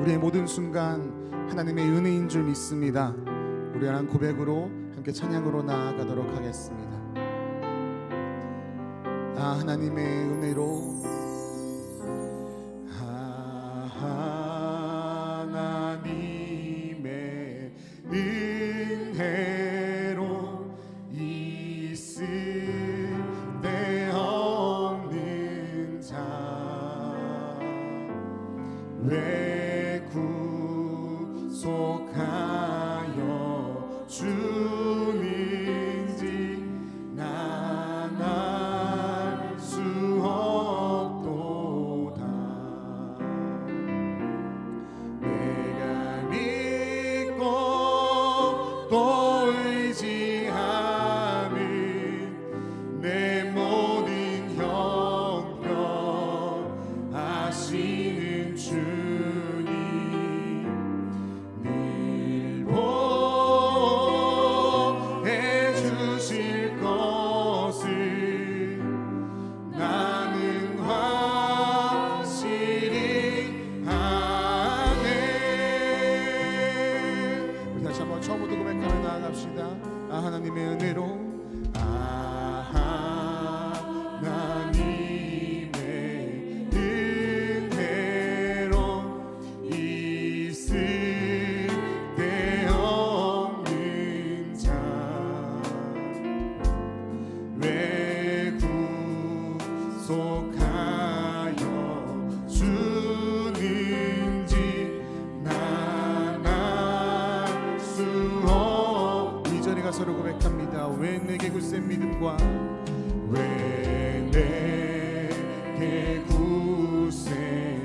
우리의 모든 순간 하나님의 은혜인 줄 믿습니다. 우리 하나님 고백으로 함께 찬양으로 나아가도록 하겠습니다. 아 하나님의 은혜로 하나님의 은혜로. 속한 서로 고백합니다. 왜 내게 굳센 믿음과 왜 내게 굳센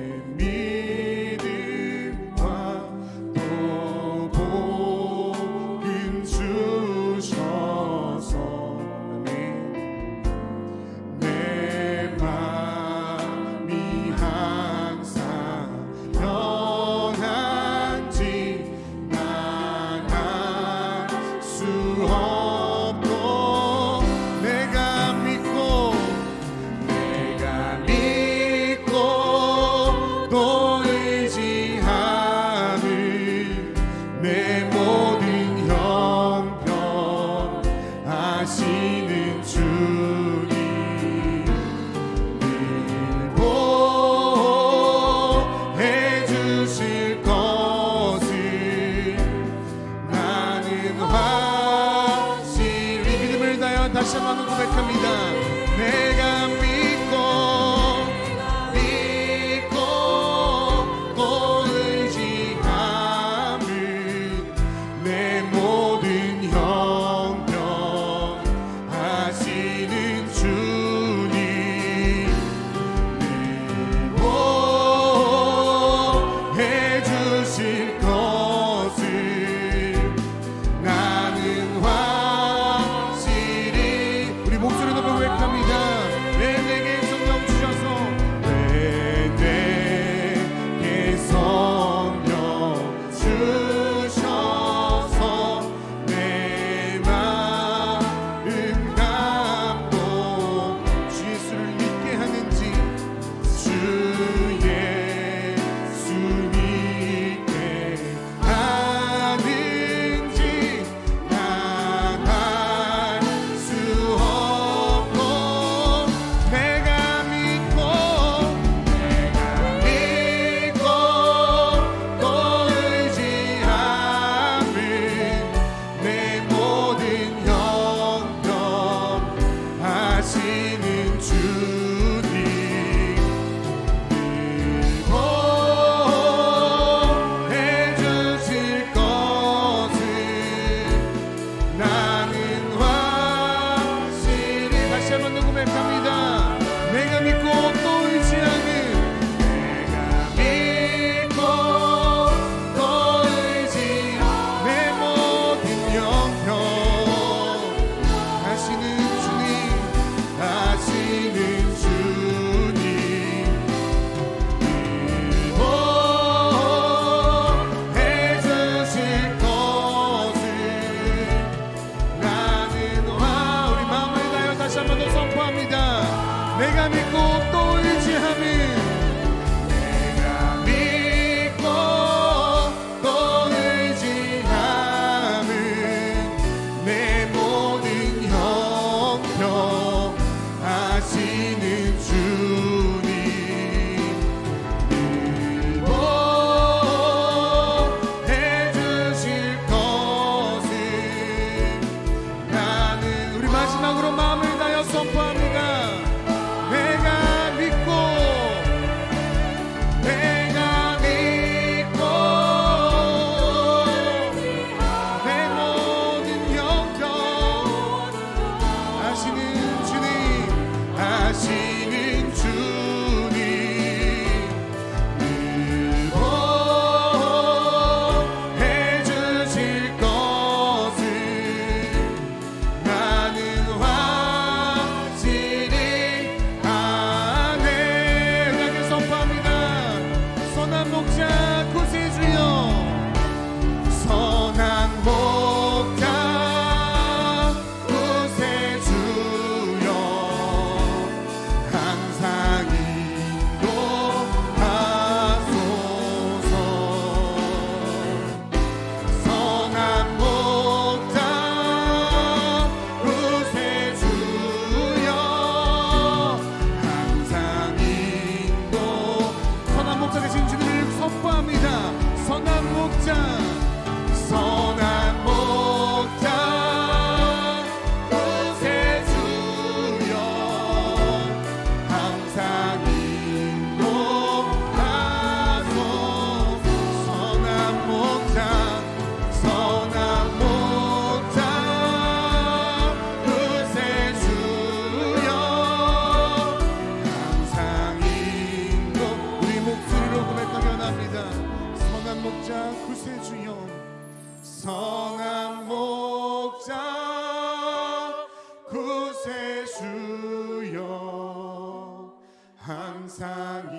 항상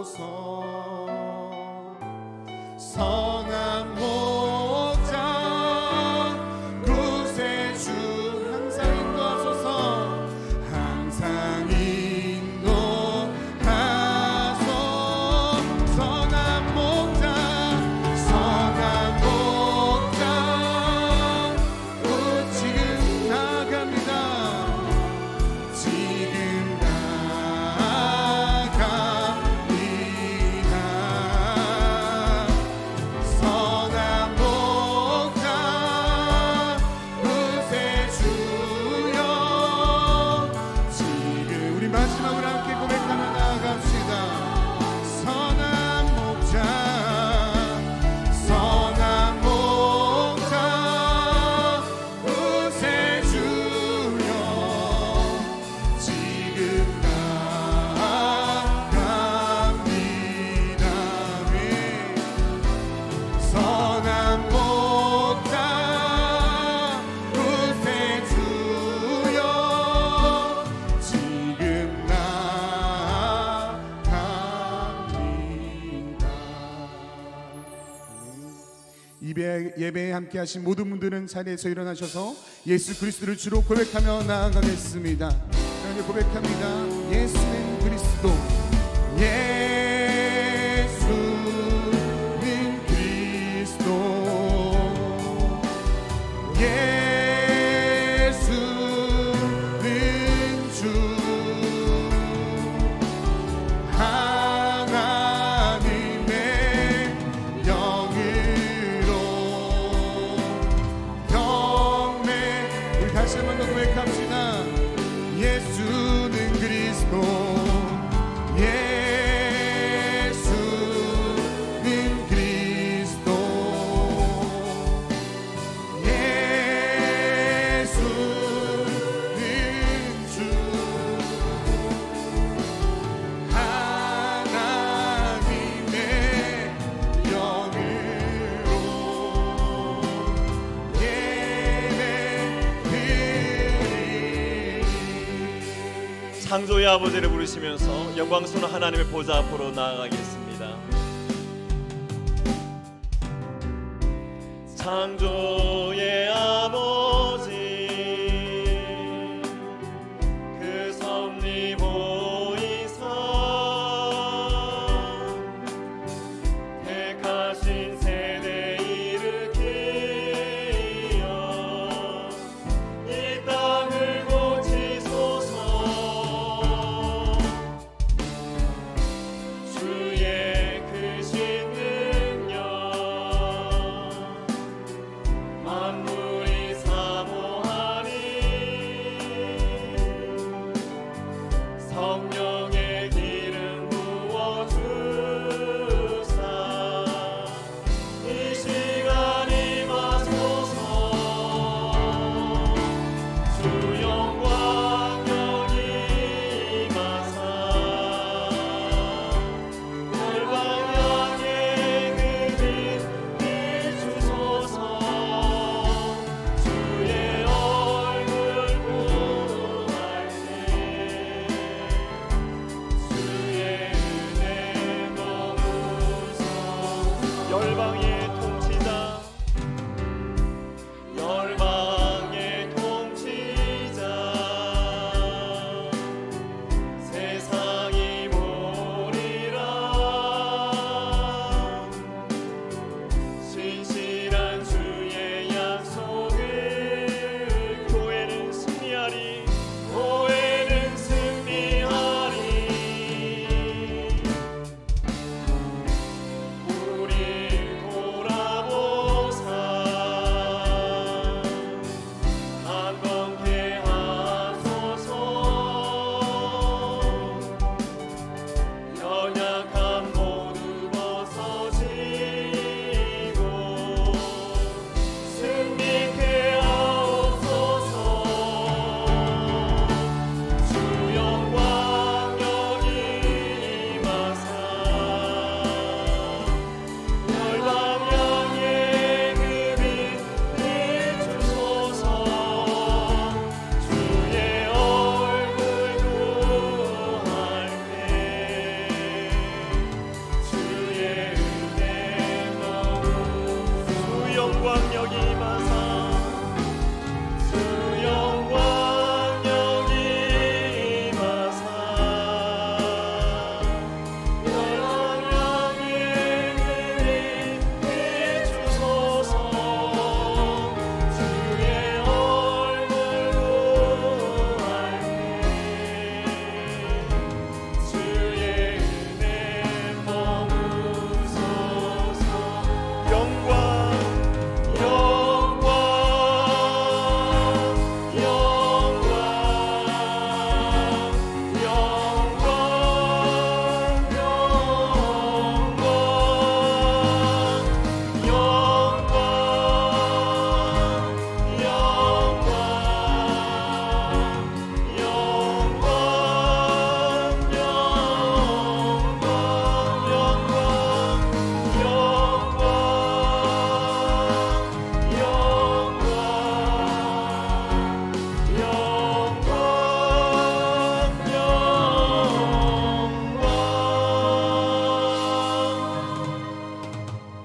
인도하소서. 예배에 함께 하신 모든 분들은 자리에서 일어나셔서 예수 그리스도를 주로 고백하며 나아가겠습니다. 하나님 고백합니다. 예수는 그리스도. 예. 창조의 아버지를 부르시면서 영광스러운 하나님의 보좌 앞으로 나아가겠습니다. 창조의 아버지